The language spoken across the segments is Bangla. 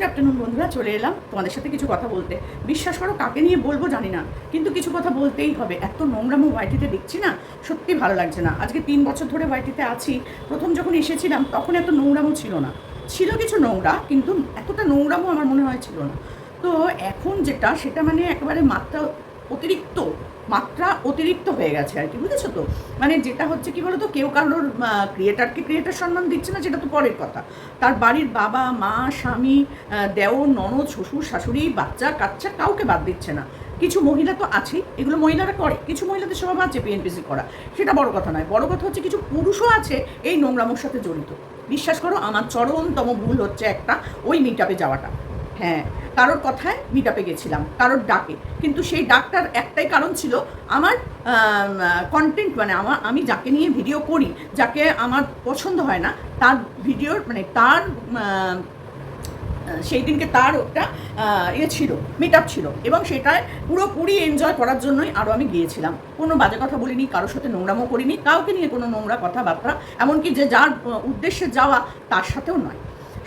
গুড আফটারনুন বন্ধুরা, চলে এলাম তোমাদের সাথে কিছু কথা বলতে। বিশ্বাস করো, কাকে নিয়ে বলব জানি না, কিন্তু কিছু কথা বলতেই হবে। এত নোংরামো ওয়াইটিতে দেখছি না, সত্যি ভালো লাগছে না। আজকে তিন বছর ধরে ওয়াইটিতে আছি, প্রথম যখন এসেছিলাম, তখন এত নোংরামো ছিল না। ছিল কিছু নোংরা, কিন্তু এতটা নোংরামো আমার মনে হয় ছিল না। তো এখন যেটা, সেটা মানে একেবারে মাত্রা অতিরিক্ত মাত্রা অতিরিক্ত হয়ে গেছে আর কি, বুঝেছ তো? মানে যেটা হচ্ছে কি বলতো, কেউ কারোর ক্রিয়েটারকে ক্রিয়েটার সম্মান দিচ্ছে না যেটা তো পরের কথা। তার বাড়ির বাবা, মা, স্বামী দেওর ননদ, শ্বশুর, শাশুড়ি, বাচ্চা, কাচ্চা কাউকে বাদ দিচ্ছে না। কিছু মহিলা তো আছেই, এগুলো মহিলারা করে। কিছু মহিলাদের স্বভাব আছে পিএনপিসি করা। সেটা বড় কথা নয়। বড় কথা হচ্ছে কিছু পুরুষও আছে এই নোংরামোর সাথে জড়িত। বিশ্বাস করো, আমার চরমতম ভুল হচ্ছে একটা ওই মিটআপে যাওয়াটা। হ্যাঁ কারোর কথায় মিটাপে গেছিলাম, কারোর ডাকে। কিন্তু সেই ডাকটার একটাই কারণ ছিল আমার কন্টেন্ট মানে আমার, আমি যাকে নিয়ে ভিডিও করি, যাকে আমার পছন্দ হয় না, তার ভিডিওর মানে তার সেই দিনকে তার একটা ইয়ে ছিল মিট আপ ছিল। এবং সেটায় পুরোপুরি এনজয় করার জন্যই আরও আমি গিয়েছিলাম। কোনো বাজে কথা বলিনি, কারোর সাথে নোংরামো করিনি, কাউকে নিয়ে কোনো নোংরা কথাবার্তা। এমনকি যে যার উদ্দেশ্যে যাওয়া, তার সাথেও নয়।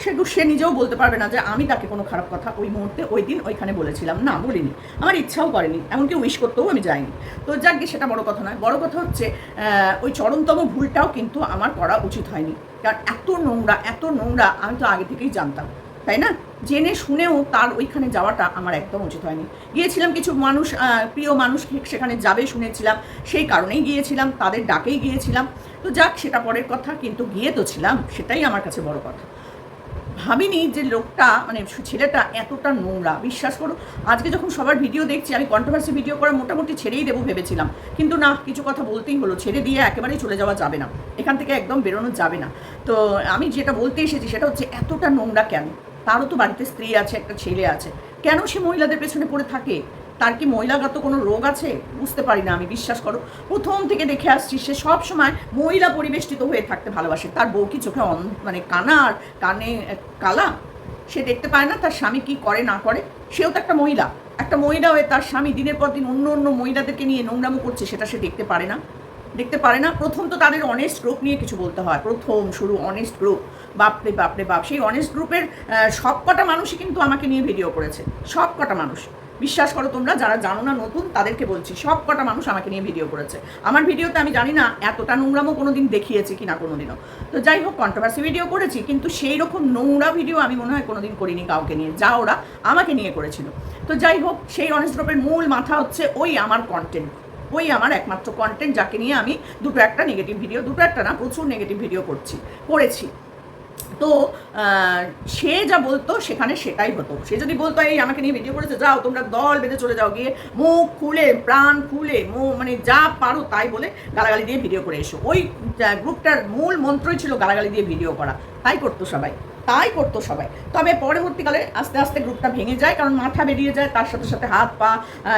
সে সে নিজেও বলতে পারবে না যে আমি তাকে কোনো খারাপ কথা ওই মুহূর্তে, ওই দিন ওইখানে বলেছিলাম। না, বলিনি। আমার ইচ্ছাও করেনি। এমনকি উইশ করতেও আমি যাইনি। তো যাক গে, সেটা বড় কথা নয়। বড় কথা হচ্ছে ওই চরমতম ভুলটাও কিন্তু আমার করা উচিত হয়নি। কারণ এত নোংরা এত নোংরা আমি তো আগে থেকেই জানতাম। তাই না? জেনে শুনেও তার ওইখানে যাওয়াটা আমার একদম উচিত হয়নি। গিয়েছিলাম কিছু মানুষ প্রিয় মানুষ সেখানে যাবে শুনেছিলাম। সেই কারণেই গিয়েছিলাম, তাদের ডাকেই গিয়েছিলাম। তো যাক, সেটা পরের কথা, কিন্তু গিয়ে তো ছিলাম, সেটাই আমার কাছে বড় কথা। ভাবিনি যে লোকটা মানে ছেলেটা এতটা নোংরা। বিশ্বাস করো, আজকে যখন সবার ভিডিও দেখছি, আমি কন্ট্রোভার্সি ভিডিও করে মোটামুটি ছেড়েই দেবো ভেবেছিলাম। কিন্তু না, কিছু কথা বলতেই হলো। ছেড়ে দিয়ে একেবারেই চলে যাওয়া যাবে না। এখান থেকে একদম বেরোনো যাবে না। তো আমি যেটা বলতে এসেছি, সেটা হচ্ছে এতটা নোংরা কেন? তারও তো বাড়িতে স্ত্রী আছে, একটা ছেলে আছে। কেন সে মহিলাদের পেছনে পড়ে থাকে? তার কি মহিলাগত কোনো রোগ আছে? বুঝতে পারি না, আমি বিশ্বাস করো। প্রথম থেকে দেখে আসছি, সে সব সময় মহিলা পরিবেষ্টিত হয়ে থাকতে ভালোবাসে। তার বউ কি চোখে মানে কানা আর কানে কালা? সে দেখতে পায় না, তার স্বামী কি করে, না করে? সেও তো একটা মহিলা। একটা মহিলা হয়ে তার স্বামী দিনের পর দিন অন্য অন্য মহিলাদেরকে নিয়ে নোংরামো করছে, সেটা সে দেখতে পারে না। দেখতে পারে না, প্রথম তো তাদের অনেস্ট গ্রুপ নিয়ে কিছু বলতে হয়। প্রথম, শুরু অনেস্ট গ্রুপ বাপরে বাপরে, বাপ। সেই অনেস্ট গ্রুপের সব কটা মানুষই কিন্তু আমাকে নিয়ে ভিডিও করেছে। সব কটা মানুষ। বিশ্বাস করো তোমরা, যারা জানো না নতুন, তাদেরকে বলছি, সব কটা মানুষ আমাকে নিয়ে ভিডিও করেছে। আমার ভিডিওতে আমি জানি না এতটা নোংরামো কোনো দিন দেখিয়েছি কি না কোনো দিনও তো যাই হোক কন্ট্রোভার্সি ভিডিও করেছি, কিন্তু সেই রকম নোংরা ভিডিও আমি মনে হয় কোনোদিন করিনি কাউকে নিয়ে, যা ওরা আমাকে নিয়ে করেছিল। তো যাই হোক, সেই অনেস্ট গ্রুপের মূল মাথা হচ্ছে ওই আমার কন্টেন্ট ওই আমার একমাত্র কন্টেন্ট যাকে নিয়ে আমি দুটো একটা নেগেটিভ ভিডিও দুটো একটা না, প্রচুর নেগেটিভ ভিডিও করছি, করেছি। তো সে যা বলতো সেখানে সেটাই হতো। সে যদি বলতো, এই, আমাকে নিয়ে ভিডিও করেছে, যাও, তোমরা দল বেঁধে চলে যাও, গিয়ে মুখ খুলে, প্রাণ খুলে, মো মানে যা পারো তাই বলে গালাগালি দিয়ে ভিডিও করে এসো। ওই গ্রুপটার মূল মন্ত্রই ছিল গালাগালি দিয়ে ভিডিও করা। তাই করতো সবাই। তাই করতো সবাই। তবে পরবর্তীকালে আস্তে আস্তে গ্রুপটা ভেঙে যায়, কারণ মাথা বেরিয়ে যায়, তার সাথে সাথে হাত পা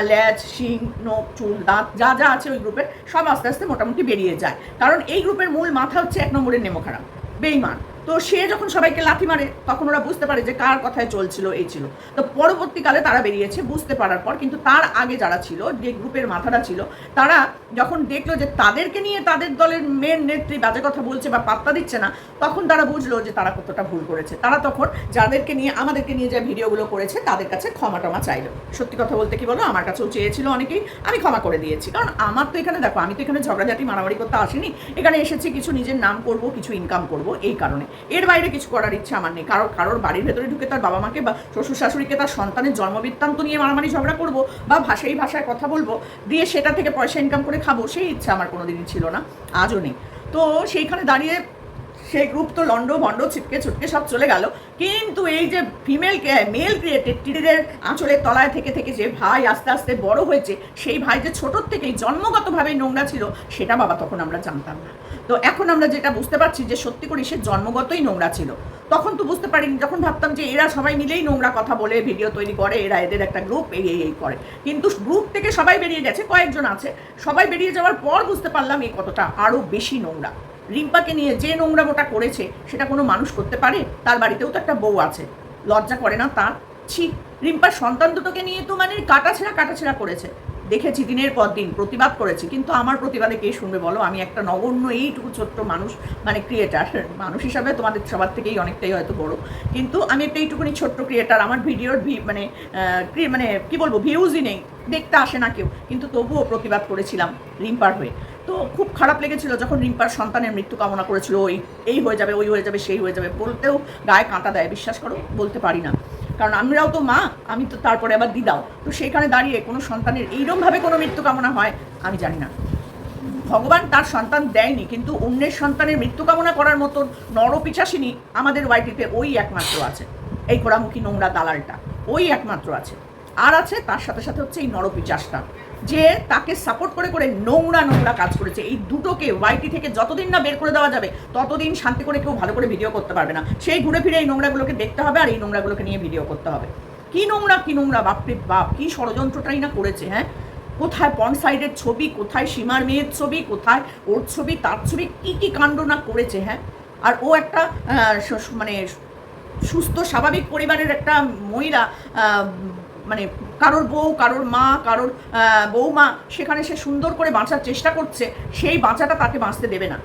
ল্যাজ, শিং, নোখ, চুল, দাঁত, যা যা আছে ওই গ্রুপের সব আস্তে আস্তে মোটামুটি বেরিয়ে যায়। কারণ এই গ্রুপের মূল মাথা হচ্ছে এক নম্বরের নেমো খারাপ বেইমান। তো সে যখন সবাইকে লাথি মারে, তখন ওরা বুঝতে পারে যে কার কথায় চলছিল, এই ছিল। তো পরবর্তীকালে তারা বেরিয়েছে বুঝতে পারার পর, কিন্তু তার আগে যারা ছিল, যে গ্রুপের মাথারা ছিল, তারা যখন দেখল যে তাদেরকে নিয়ে তাদের দলের মেন নেত্রী বাজে কথা বলছে বা পাত্তা দিচ্ছে না, তখন তারা বুঝলো যে তারা কতটা ভুল করেছে। তারা তখন যাদেরকে নিয়ে, আমাদেরকে নিয়ে যে ভিডিওগুলো করেছে, তাদের কাছে ক্ষমা টমা চাইলো। সত্যি কথা বলতে কি বলো, আমার কাছেও চেয়েছিল অনেকেই, আমি ক্ষমা করে দিয়েছি। কারণ আমার তো এখানে, দেখো, আমি তো এখানে ঝগড়াঝাটি, মারামারি করতে আসিনি। এখানে এসেছি, কিছু নিজের নাম করব, কিছু ইনকাম করব, এই কারণে। এর বাইরে কিছু করার ইচ্ছা আমার নেই। কারোর কারোর বাড়ির ভেতরে ঢুকে তার বাবা মাকে বা শ্বশুর শাশুড়িকে তার সন্তানের জন্মবৃত্তান্ত নিয়ে মারামারি ঝগড়া করব বা ভাষাই ভাষায় কথা বলব, দিয়ে সেটা থেকে পয়সা ইনকাম করে খাব, সেই ইচ্ছা আমার কোনোদিনই ছিল না। আজও নেই। তো সেইখানে দাঁড়িয়ে সেই গ্রুপ তো লন্ড ভন্ড ছিটকে ছুটকে সব চলে গেল। কিন্তু এই যে ফিমেল মেল ক্রিয়েটেড আঁচলের তলায় থেকে থেকে যে ভাই আস্তে আস্তে বড় হয়েছে, সেই ভাই যে ছোটোর থেকেই জন্মগতভাবে নোংরা ছিল, সেটা বাবা তখন আমরা জানতাম না। তো এখন আমরা যেটা বুঝতে পারছি যে সত্যি করে সে জন্মগতই নোংরা ছিল। তখন তো বুঝতে পারিনি, যখন ভাবতাম যে এরা সবাই মিলেই নোংরা কথা বলে ভিডিও তৈরি করে, এরা এদের একটা গ্রুপ এই এই করে। কিন্তু গ্রুপ থেকে সবাই বেরিয়ে গেছে, কয়েকজন আছে। সবাই বেরিয়ে যাওয়ার পর বুঝতে পারলাম এই কতটা আরও বেশি নোংরা। রিম্পাকে নিয়ে যে নোংরামোটা করেছে, সেটা কোনো মানুষ করতে পারে? তার বাড়িতেও তো একটা বউ আছে। লজ্জা করে না তার? ছি, রিম্পার সন্তান দুটোকে নিয়ে তো মানে কাটাছেড়া কাটাছেড়া করেছে। দেখেছি দিনের পর দিন, প্রতিবাদ করেছি। কিন্তু আমার প্রতিবাদে কে শুনবে বলো? আমি একটা নগণ্য, এইটুকু ছোট্ট মানুষ মানে ক্রিয়েটার মানুষ হিসাবে তোমাদের সবার থেকেই অনেকটাই হয়তো বড়। কিন্তু আমি একটা এইটুকুনি ছোট্ট ক্রিয়েটার আমার ভিডিওর মানে মানে কি বলব ভিউজই নেই। দেখতে আসে না কেউ। কিন্তু তবুও প্রতিবাদ করেছিলাম রিম্পার হয়ে। তো খুব খারাপ লেগেছিল যখন রিম্পার সন্তানের মৃত্যু কামনা করেছিল, ওই, এই হয়ে যাবে, ওই হয়ে যাবে, সেই হয়ে যাবে বলতেও গায়ে কাঁটা দেয়, বিশ্বাস করো, বলতে পারি না। কারণ আমরাও তো মা, আমি তো তারপরে আবার দিদাও। তো সেইখানে দাঁড়িয়ে কোনো সন্তানের এইরকমভাবে কোনো মৃত্যু কামনা হয়, আমি জানি না। ভগবান তার সন্তান দেয়নি, কিন্তু অন্যের সন্তানের মৃত্যু কামনা করার মতন নরপিচাসিনী আমাদের ওয়াইটিতে ওই একমাত্র আছে। এই ঘোড়ামুখী নোংরা দালালটা, ওই একমাত্র আছে। আর আছে তার সাথে সাথে হচ্ছে এই নরপিচাসটা যে তাকে সাপোর্ট করে করে নোংরা নোংরা কাজ করেছে। এই দুটোকে ওয়াইটি থেকে যতদিন না বের করে দেওয়া যাবে, ততদিন শান্তি করে কেউ ভালো করে ভিডিও করতে পারবে না। সেই ঘুরে ফিরে এই নোংরাগুলোকে দেখতে হবে আর এই নোংরাগুলোকে নিয়ে ভিডিও করতে হবে। কি নোংরা কি নোংরা, বাপরে বাপ, কি ষড়যন্ত্রটাই না করেছে হ্যাঁ? কোথায় পন সাইডের ছবি, কোথায় সীমার মেয়ের ছবি, কোথায় ওর ছবি, তার ছবি, কি কি কাণ্ড না করেছে হ্যাঁ? আর ও একটা মানে সুস্থ, স্বাভাবিক পরিবারের একটা মহিলা মানে কারোর বউ, কারোর মা, কারোর বৌমা সেখানে সে সুন্দর করে বাঁচার চেষ্টা করছে, সেই বাঁচাটা তাকে বাঁচতে দেবে না।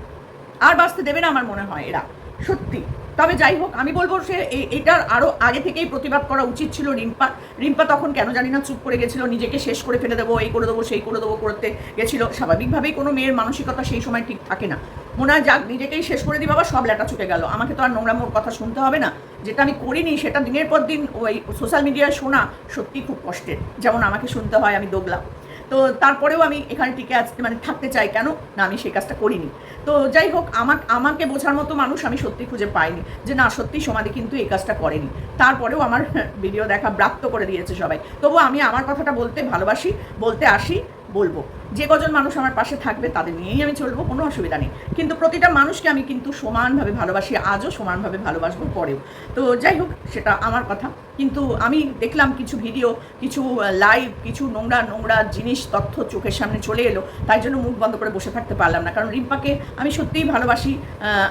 আর বাঁচতে দেবে না আমার মনে হয় এরা, সত্যি। তবে যাই হোক, আমি বলব সে এটার আরও আগে থেকেই প্রতিবাদ করা উচিত ছিল রিম্পা। রিম্পা তখন কেন জানি না চুপ করে গেছিল, নিজেকে শেষ করে ফেলে দেবো, এই করে দেবো, সেই করে দেবো করতে গেছিল। স্বাভাবিকভাবেই কোনো মেয়ের মানসিকতা সেই সময় ঠিক থাকে না। মনে হয়, যাক, নিজেকেই শেষ করে দিই বাবা, সব লেটা চুকে গেল। আমাকে তো আর নোংরা মোর কথা শুনতে হবে না। যেটা আমি করিনি, সেটা দিনের পর দিন ওই সোশ্যাল মিডিয়ায় শোনা সত্যি খুব কষ্টের। যেমন আমাকে শুনতে হয় আমি দোগলাম তো তারপরেও আমি এখানে টিকে আসতে মানে থাকতে চাই কেন? না, আমি সেই কাজটা করিনি। তো যাই হোক, আমার, আমাকে বোঝার মতো মানুষ আমি সত্যি খুঁজে পাইনি যে, না, সত্যি সমাধি কিন্তু এই কাজটা করেনি। তারপরেও আমার ভিডিও দেখা ব্রাপ্ত করে দিয়েছে সবাই। তবু আমি আমার কথাটা বলতে ভালোবাসি, বলতে আসি, বলব। যে কজন মানুষ আমার পাশে থাকবে তাদের নিয়েই আমি চলবো, কোনো অসুবিধা নেই। কিন্তু প্রতিটা মানুষকে আমি কিন্তু সমানভাবে ভালোবাসি, আজও সমানভাবে ভালোবাসবো পরেও। তো যাই হোক, সেটা আমার কথা। কিন্তু আমি দেখলাম কিছু ভিডিও, কিছু লাইভ কিছু নোংরা নোংরা জিনিস, তথ্য চোখের সামনে চলে এলো। তাই জন্য মুখ বন্ধ করে বসে থাকতে পারলাম না। কারণ রিম্পাকে আমি সত্যিই ভালোবাসি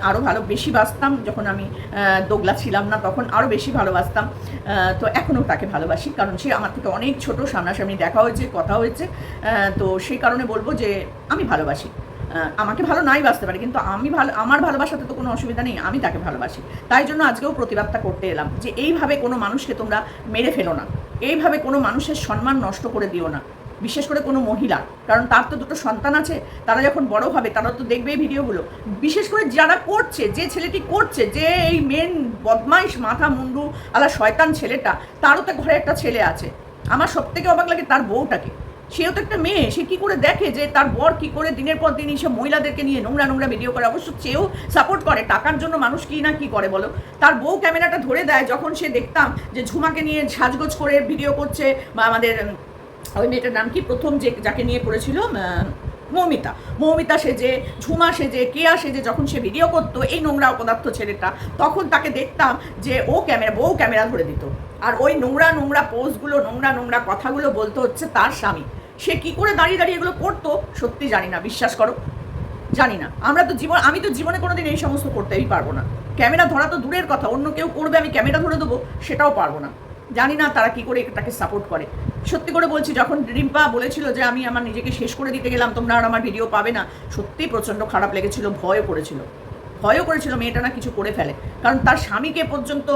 আরও ভালো, বেশি বাসতাম যখন আমি দোগলা ছিলাম না, তখন আরও বেশি ভালোবাসতাম। তো এখনও তাকে ভালোবাসি। কারণ সে আমার থেকে অনেক ছোট, সামনাসামনি দেখা হয়েছে, কথা হয়েছে। তো সেই বলব যে আমি ভালোবাসি। আমাকে ভালো নাই বাসতে পারে, কিন্তু আমি ভালো আমার ভালোবাসাতে তো কোনো অসুবিধা নেই, আমি তাকে ভালোবাসি। তাই জন্য আজকেও প্রতিবাদটা করতে এলাম যে এইভাবে কোনো মানুষকে তোমরা মেরে ফেলো না। এইভাবে কোনো মানুষের সম্মান নষ্ট করে দিও না। বিশেষ করে কোনো মহিলা। কারণ তার তো দুটো সন্তান আছে, তারা যখন বড় হবে তারা তো দেখবে এই ভিডিওগুলো। বিশেষ করে যারা করছে, যে ছেলেটি করছে, যে এই মেন বদমাইশ, মাথা মুন্ডু, আলা শয়তান ছেলেটা, তারও তো ঘরে একটা ছেলে আছে। আমার সব থেকে অবাক লাগে তার বউটাকে। সেও তো একটা মেয়ে, সে কি করে দেখে যে তার বর কি করে দিনের পর দিন এইসব মহিলাদেরকে নিয়ে নোংরা নোংরা ভিডিও করে? অবশ্য সেও সাপোর্ট করে, টাকার জন্য মানুষ কি না কি করে বলো? তার বউ ক্যামেরাটা ধরে দেয় যখন সে দেখতাম যে ঝুমাকে নিয়ে সাজগোজ করে ভিডিও করছে, বা আমাদের ওই মেয়েটার নাম কি? প্রথম যে, যাকে নিয়ে করেছিল মৌমিতা। মৌমিতা সেজে, ঝুমা সেজে, কেয়া সেজে যখন সে ভিডিও করতো এই নোংরা পদার্থ ছেলেটা, তখন তাকে দেখতাম যে ও ক্যামেরা, বউ ক্যামেরা ধরে দিত। আর ওই নোংরা নোংরা পোস্টগুলো নোংরা নোংরা কথাগুলো বলতে হচ্ছে তার স্বামী। সে কি করে দাঁড়িয়ে দাঁড়িয়ে এগুলো করতো সত্যি জানি না, বিশ্বাস করো। জানি না। আমরা তো জীবন আমি তো জীবনে কোনোদিন এই সমস্ত করতেই পারব না। ক্যামেরা ধরা তো দূরের কথা, অন্য কেউ করবে, আমি ক্যামেরা ধরে দেবো, সেটাও পারব না। জানি না তারা কি করে এটাকে সাপোর্ট করে। সত্যি করে বলছি, যখন রিম্পা বলেছিল যে আমি আমার নিজেকে শেষ করে দিতে গেলাম, তোমরা আর আমার ভিডিও পাবে না, সত্যিই প্রচণ্ড খারাপ লেগেছিল, ভয়ও করেছিল। ভয়ও করেছিল মেয়েটা না কিছু করে ফেলে। কারণ তার স্বামীকে পর্যন্ত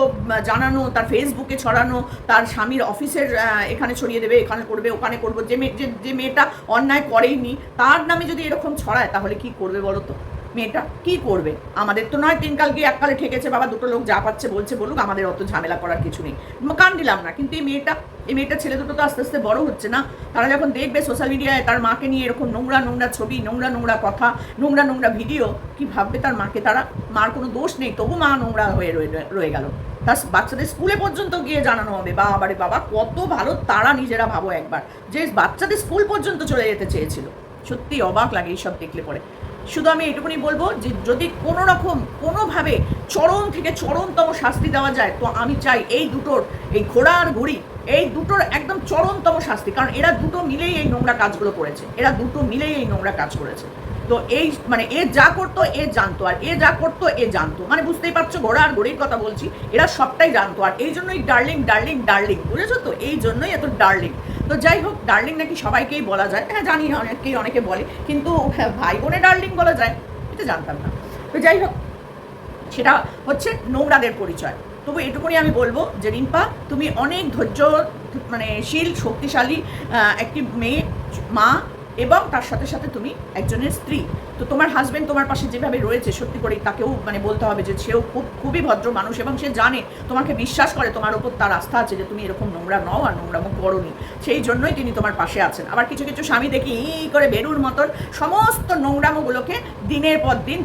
জানানো, তার ফেসবুকে ছড়ানো, তার স্বামীর অফিসের এখানে ছড়িয়ে দেবে, এখানে করবে, ওখানে করব, যে মেয়ে যে মেয়েটা অন্যায় করেইনি, তার নামে যদি এরকম ছড়ায়, তাহলে কি করবে বলো তো? মেয়েটা কি করবে? আমাদের তো নয় তিন কাল গিয়ে এককালে ঠেকেছে, বাবা দুটো লোক যা পাচ্ছে বলছে বলুক, আমাদের অত ঝামেলা করার কিছু নেই। কান দিলাম না, কিন্তু এই মেয়েটা এই মেয়েটা ছেলে দুটো তো আস্তে আস্তে বড় হচ্ছে না। তারা যখন দেখবে সোশ্যাল মিডিয়ায় তার মাকে নিয়ে এরকম নোংরা নোংরা ছবি, নোংরা নোংরা কথা, নোংরা নোংরা ভিডিও কি ভাববে তার মাকে? তারা, মার কোনো দোষ নেই, তবু মা নোংরা হয়ে রয়ে রয়ে গেল। তার বাচ্চাদের স্কুলে পর্যন্ত গিয়ে জানানো হবে বা আবারে বাবা, কত ভালো তারা নিজেরা ভাবো একবার। যে বাচ্চাদের স্কুল পর্যন্ত চলে যেতে চেয়েছিল। সত্যি অবাক লাগে এইসব দেখলে পরে। শুধু আমি এটুকুনি বলব যে যদি কোনো রকম কোনোভাবে চরম থেকে চরমতম শাস্তি দেওয়া যায়, তো আমি চাই এই দুটোর, এই ঘোড়া আর ঘুড়ি, এই দুটোর একদম চরমতম শাস্তি। কারণ এরা দুটো মিলেই এই নোংরা কাজগুলো করেছে। এরা দুটো মিলেই এই নোংরা কাজ করেছে। তো এই মানে এ যা করতো, এ জানতো, আর এ যা করতো, এ জানতো। মানে বুঝতেই পারছ, ঘোড়া আর ঘড়ির কথা বলছি, এরা সবটাই জানতো। আর এই জন্যই ডার্লিং ডার্লিং ডার্লিং, বুঝেছ তো? এই জন্যই এত ডার্লিং। তো যাই হোক ডার্লিং নাকি সবাইকেই বলা যায়। হ্যাঁ জানি অনেকেই অনেকে বলে কিন্তু হ্যাঁ, ভাই বোনে ডার্লিং বলা যায় এটা জানতাম না। তো যাই হোক সেটা হচ্ছে নোংরাদের পরিচয়। তবু এটুকুনি আমি বলব যে রিম্পা তুমি অনেক ধৈর্য মানে শীল শক্তিশালী একটি মেয়ে মা এবং তার সাথে সাথে তুমি একজনের স্ত্রী। তো তোমার হাজবেন্ড তোমার পাশে যেভাবে রয়েছে, সত্যি করেই তাকেও মানে বলতে হবে যে সেও খুব, খুবই ভদ্র মানুষ এবং সে জানে, তোমাকে বিশ্বাস করে, তোমার ওপর তার আস্থা আছে যে তুমি এরকম নোংরা নও আর নোংরামো করনি। সেই জন্যই তিনি তোমার পাশে আছেন। আবার কিছু কিছু স্বামী দেখি ই করে বেরুর মতন সমস্ত নোংরামোগুলোকে দিনের পর দিন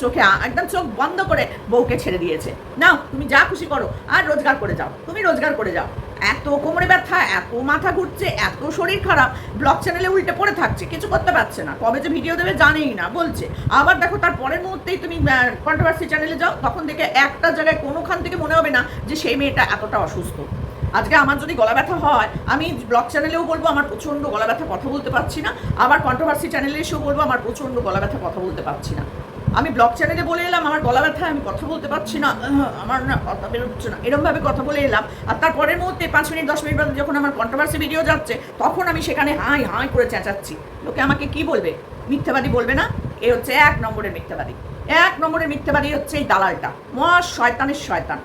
চোখে একদম চোখ বন্ধ করে বউকে ছেড়ে দিয়েছে। নাও, তুমি যা খুশি করো, আর রোজগার করে যাও। তুমি রোজগার করে যাও। এত কোমরে ব্যথা, এত মাথা ঘুরছে, এত শরীর খারাপ, ব্লগ চ্যানেলে উল্টে পড়ে থাকছে, কিছু করতে পারছে না। কবে যে ভিডিও দেবে জানেই না, বলছে। আবার দেখো তার পরের মুহূর্তেই তুমি কন্ট্রোভার্সি চ্যানেলে যাও, তখন দেখে একটা জায়গায় কোনোখান থেকে মনে হবে না যে সেই মেয়েটা এতটা অসুস্থ। আজকে আমার যদি গলা ব্যথা হয়, আমি ব্লগ চ্যানেলেও বলব, আমার প্রচণ্ড গলা ব্যথা কথা বলতে পারছি না। আবার কন্ট্রোভার্সি চ্যানেলে এসেও বলব, আমার প্রচণ্ড গলা ব্যথা কথা বলতে পারছি না। আমি ব্লগ চ্যানেলে বলে এলাম, আমার গলা ব্যথা আমি কথা বলতে পারছি না। আমার না কথা বেরোচ্ছে না। এরমভাবে কথা বলে এলাম। আর তারপরের মুহূর্তে পাঁচ মিনিট, দশ মিনিট বাদে যখন আমার কন্ট্রোভার্সি ভিডিও যাচ্ছে, তখন আমি সেখানে হাই হাই করে চেঁচাচ্ছি। লোকে আমাকে কি বলবে? মিথ্যাবাদী বলবে না? এ হচ্ছে এক নম্বরের মিথ্যাবাদী। এক নম্বরের মিথ্যাবাদী হচ্ছে এই দালালটা। মহা শয়তানের শয়তান।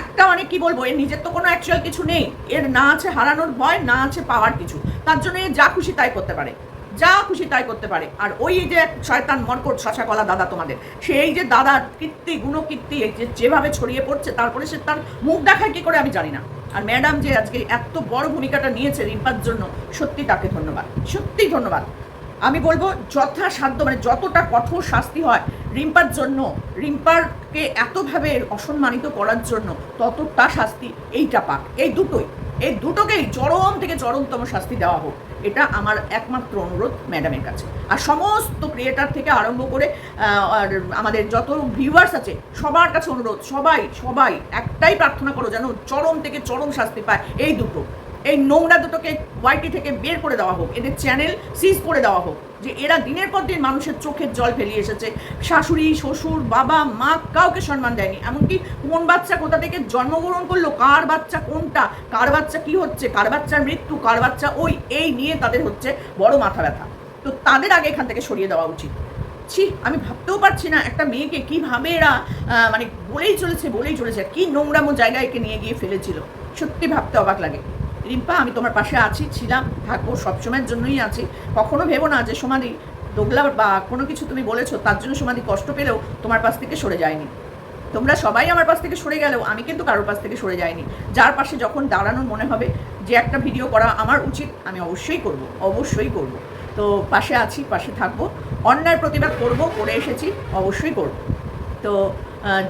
একটা মানে কি বলব? এর নিজের তো কোনো অ্যাকচুয়াল কিছু নেই। এর না আছে হারানোর ভয়, না আছে পাওয়ার কিছু। তার জন্য এ যা খুশি তাই করতে পারে। যা খুশি তাই করতে পারে। আর ওই যে শয়তান মরকট শশা কলা দাদা তোমাদের, সেই যে দাদার কীর্তি, গুণকীর্তি যেভাবে ছড়িয়ে পড়ছে, তারপরে সে তার মুখ দেখায় কী করে আমি জানি না। আর ম্যাডাম যে আজকে এত বড় ভূমিকাটা নিয়েছে রিম্পার জন্য, সত্যি তাকে ধন্যবাদ, সত্যি ধন্যবাদ। আমি বলব যথাসাধ্য মানে যতটা কঠোর শাস্তি হয় রিম্পার জন্য, রিম্পারকে এতভাবে অসম্মানিত করার জন্য ততটা শাস্তি এইটা পাক। এই দুটোই, এই দুটোকেই চরম থেকে চরমতম শাস্তি দেওয়া হোক। এটা আমার একমাত্র অনুরোধ ম্যাডামের কাছে। আর সমস্ত ক্রিয়েটার থেকে আরম্ভ করে আর আমাদের যত ভিউয়ার্স আছে, সবার কাছে অনুরোধ, সবাই সবাই একটাই প্রার্থনা করো যেন চরম থেকে চরম শাস্তি পায়। এই দুটো, এই নোংরা দুটোকে ওয়াইটি থেকে বের করে দেওয়া হোক, এদের চ্যানেল সিজ করে দেওয়া হোক। যে এরা দিনের পর দিন মানুষের চোখের জল ফেলিয়ে এসেছে। শাশুড়ি, শ্বশুর, বাবা, মা কাউকে সম্মান দেয়নি। এমনকি কোন বাচ্চা কোথা থেকে জন্মগ্রহণ করল, কার বাচ্চা কোনটা, কার বাচ্চা কি হচ্ছে, কার বাচ্চার মৃত্যু, কার বাচ্চা ওই, এই নিয়ে তাদের হচ্ছে বড় মাথা ব্যথা। তো তাদের আগে এখান থেকে সরিয়ে দেওয়া উচিত। ছি, আমি ভাবতেও পারছি না একটা মেয়েকে কীভাবে এরা মানে বলেই চলেছে বলেই চলেছে, কি নোংরামো জায়গায় একে নিয়ে গিয়ে ফেলেছিল। সত্যি ভাবতে অবাক লাগে। রিম্পা, আমি তোমার পাশে আছি, ছিলাম, থাকব, সবসময়ের জন্যই আছি। কখনো ভেবো না যে সমাধি দোগলা বা কোনো কিছু তুমি বলেছ, তার জন্য সমাধি কষ্ট পেলেও তোমার পাশ থেকে সরে যায়নি। তোমরা সবাই আমার পাশ থেকে সরে গেলেও আমি কিন্তু কারোর পাশ থেকে সরে যাইনি। যার পাশে যখন দাঁড়ানোর মনে হবে যে একটা ভিডিও করা আমার উচিত, আমি অবশ্যই করব অবশ্যই করব। তো পাশে আছি, পাশে থাকব অন্যায় প্রতিবাদ করব, করে এসেছি, অবশ্যই করব। তো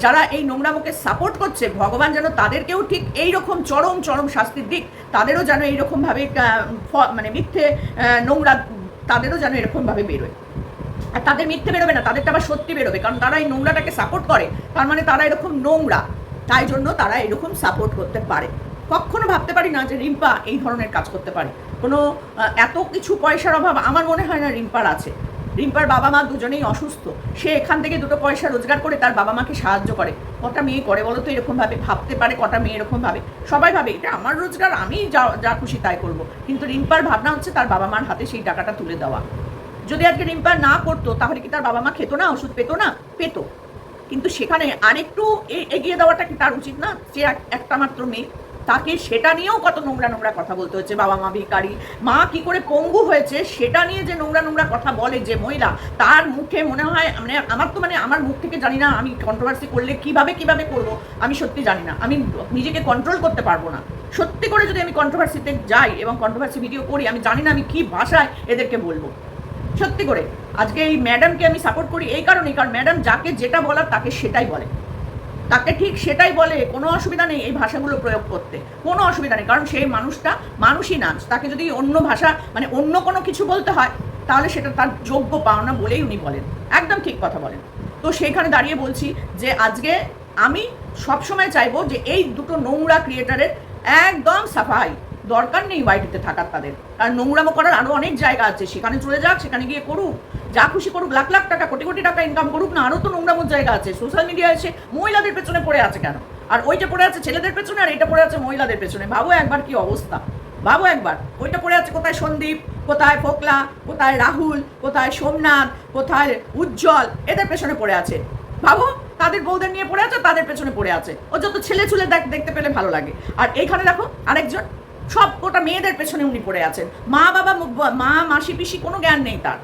যারা এই নোংরামোকে সাপোর্ট করছে, ভগবান যেন তাদেরকেও ঠিক এই রকম চরম চরম শাস্তির দিক, তাদেরও যেন এইরকমভাবে মানে মিথ্যে নোংরা, তাদেরও যেন এরকমভাবে বেরোয়। আর তাদের মিথ্যে বেরোবে না তাদেরটা আবার সত্যি বেরোবে, কারণ তারা এই নোংরাটাকে সাপোর্ট করে, তার মানে তারা এরকম নোংরা, তাই জন্য তারা এরকম সাপোর্ট করতে পারে। কখনো ভাবতে পারি না যে রিম্পা এই ধরনের কাজ করতে পারে। কোনো এত কিছু পয়সার অভাব, আমার মনে হয় না রিম্পার আছে। রিম্পার বাবা মা দুজনেই অসুস্থ। সে এখান থেকে দুটো পয়সা রোজগার করে তার বাবা মাকে সাহায্য করে। কটা মেয়ে করে বলো তো এরকমভাবে? ভাবতে পারে কটা মেয়ে এরকমভাবে? সবাই ভাবে, এটা আমার রোজগার আমি যা যা খুশি তাই করব। কিন্তু রিম্পার ভাবনা হচ্ছে তার বাবা মার হাতে সেই টাকাটা তুলে দেওয়া। যদি আজকে রিম্পা না করতো, তাহলে কি তার বাবা মা খেতো না, ওষুধ পেতো না? পেতো। কিন্তু সেখানে আরেকটু এগিয়ে দেওয়াটা কি তার উচিত না? যে এক- একটা মাত্র মেয়ে। তাকে সেটা নিয়েও কত নোংরা নোংরা কথা বলতে হচ্ছে। বাবা মা ভিকারি মা কি করে পঙ্গু হয়েছে সেটা নিয়ে যে নোংরা নোংরা কথা বলে যে মহিলা, তার মুখে মনে হয় মানে আমার তো মানে আমার মুখ থেকে জানি না আমি কন্ট্রোভার্সি করলে কীভাবে কীভাবে করব, আমি সত্যি জানি না। আমি নিজেকে কন্ট্রোল করতে পারব না। সত্যি করে যদি আমি কন্ট্রোভার্সিতে যাই এবং কন্ট্রোভার্সি ভিডিও করি, আমি জানি না আমি কি ভাষায় এদেরকে বলব। সত্যি করে। আজকে এই ম্যাডামকে আমি সাপোর্ট করি এই কারণেই, কারণ ম্যাডাম যাকে যেটা বলার তাকে সেটাই বলে। তাকে ঠিক সেটাই বলে, কোনো অসুবিধা নেই এই ভাষাগুলো প্রয়োগ করতে। কোনো অসুবিধা নেই, কারণ সেই মানুষটা মানুষই নাচ তাকে যদি অন্য ভাষা মানে অন্য কোনো কিছু বলতে হয়, তাহলে সেটা তার যোগ্য পাওনা বলেই উনি বলেন। একদম ঠিক কথা বলেন। তো সেইখানে দাঁড়িয়ে বলছি যে, আজকে আমি সবসময় চাইব যে এই দুটো নোংরা ক্রিয়েটারের একদম সাফাই দরকার নেই ওয়াইটিতে থাকার তাদের। আর নোংরামো করার আরও অনেক জায়গা আছে। সেখানে চলে যাক, সেখানে গিয়ে করুক। যা খুশি করুক, লাখ লাখ টাকা, কোটি কোটি টাকা ইনকাম করুক না আরও তো নোংরামোর জায়গা আছে। সোশ্যাল মিডিয়ায় এসে মহিলাদের পেছনে পড়ে আছে কেন? আর ওইটা পড়ে আছে ছেলেদের পেছনে আর এটা পড়ে আছে মহিলাদের পেছনে? ভাবো একবার কি অবস্থা। ভাবো একবার। ওইটা পড়ে আছে কোথায় সন্দীপ, কোথায় ফোকলা, কোথায় রাহুল, কোথায় সোমনাথ, কোথায় উজ্জ্বল? এদের পেছনে পড়ে আছে। ভাবো, তাদের বউদের নিয়ে পড়ে আছে, তাদের পেছনে পড়ে আছে। ও যত ছেলে চুলে দেখ, দেখতে পেলে ভালো লাগে। আর এইখানে দেখো আরেকজন। সব গোটা মেয়েদের পেছনে উনি পড়ে আছেন। মা, বাবা, মু- মাসি, পিসি কোনো জ্ঞান নেই তার।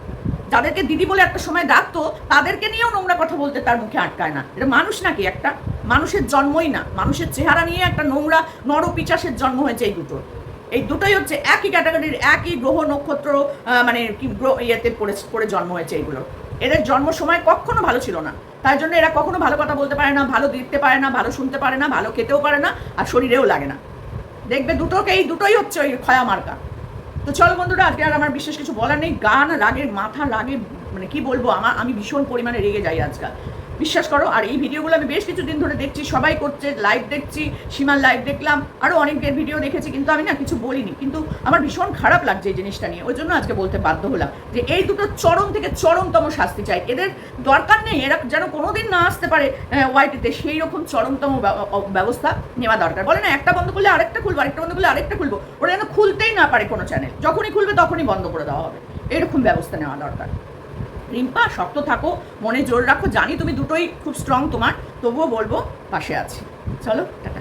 যাদেরকে দিদি বলে একটা সময় ডাকতো, তাদেরকে নিয়েও নোংরা কথা বলতে তার মুখে আটকায় না। এটা মানুষ নাকি একটা? মানুষের জন্মই না। মানুষের চেহারা নিয়ে একটা নোংরা, নরপিচাসের জন্ম হয়েছে এই দুটো এই দুটোই হচ্ছে একই ক্যাটাগরির, একই গ্রহ, নক্ষত্র মানে কি গ্রহ ইয়েতে পড়ে পড়ে জন্ম হয়েছে এইগুলো। এদের জন্ম সময় কখনো ভালো ছিল না। তাই জন্য এরা কখনো ভালো কথা বলতে পারে না, ভালো দেখতে পারে না, ভালো শুনতে পারে না, ভালো খেতেও পারে না, আর শরীরেও লাগে না। দেখবে দুটোকেই দুটোই হচ্ছে ওই খয়া মার্কা। তো চলো বন্ধুরা, আজকে আর আমার বিশেষ কিছু বলার নেই। গান রাগের মাথা রাগে মানে কি বলব, আমার, আমি ভীষণ পরিমাণে রেগে যাই আজকাল। বিশ্বাস করো, আর এই ভিডিওগুলো আমি বেশ কিছুদিন ধরে দেখছি, সবাই করছে লাইভ দেখছি, সীমার লাইভ দেখলাম আরও অনেকের ভিডিও দেখেছি, কিন্তু আমি না কিছু বলিনি, কিন্তু আমার ভীষণ খারাপ লাগছে এই জিনিসটা নিয়ে। ওই জন্য আজকে বলতে বাধ্য হলাম যে এই দুটো চরম থেকে চরমতম শাস্তি চাই। এদের দরকার নেই, এরা যেন কোনোদিন না আসতে পারে ওয়াইটিতে সেই রকম চরমতম ব্যবস্থা নেওয়া দরকার। বলে না, একটা বন্ধ করলে আরেকটা খুলবো, আরেকটা বন্ধ করলে আরেকটা খুলবো, ওরা যেন খুলতেই না পারে কোনো চ্যানেল যখনই খুলবে তখনই বন্ধ করে দেওয়া হবে। এরকম ব্যবস্থা নেওয়া দরকার। রিম্পা, শক্ত থাকো, মনে জোর রাখো। জানি তুমি দুটোই খুব স্ট্রং তোমার, তবুও বলব পাশে আছি। চলো, টাটা।